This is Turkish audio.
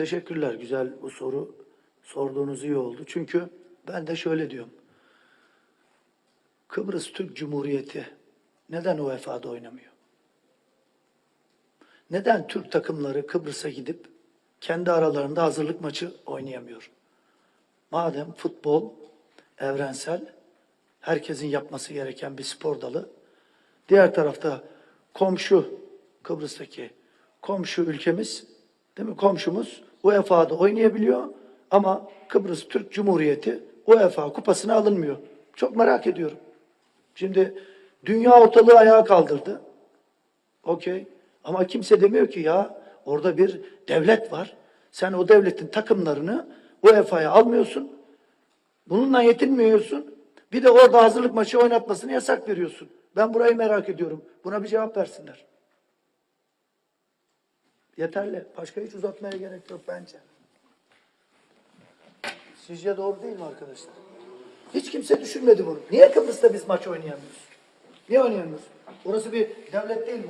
Teşekkürler. Güzel bu soru sorduğunuz iyi oldu. Çünkü ben de şöyle diyorum. Kıbrıs Türk Cumhuriyeti neden UEFA'da oynamıyor? Neden Türk takımları Kıbrıs'a gidip kendi aralarında hazırlık maçı oynayamıyor? Madem futbol evrensel, herkesin yapması gereken bir spor dalı. Diğer tarafta komşu Kıbrıs'taki komşu ülkemiz, değil mi? Komşumuz UEFA'da oynayabiliyor ama Kıbrıs Türk Cumhuriyeti UEFA kupasına alınmıyor. Çok merak ediyorum. Şimdi dünya ortalığı ayağa kaldırdı. Okey. Ama kimse demiyor ki ya orada bir devlet var. Sen o devletin takımlarını UEFA'ya almıyorsun. Bununla yetinmiyorsun. Bir de orada hazırlık maçı oynatmasını yasak veriyorsun. Ben burayı merak ediyorum. Buna bir cevap versinler. Yeterli. Başka hiç uzatmaya gerek yok bence. Sizce doğru değil mi arkadaşlar? Hiç kimse düşünmedi bunu. Niye Kıbrıs'ta biz maç oynayamıyoruz? Niye oynayamıyoruz? Orası bir devlet değil mi?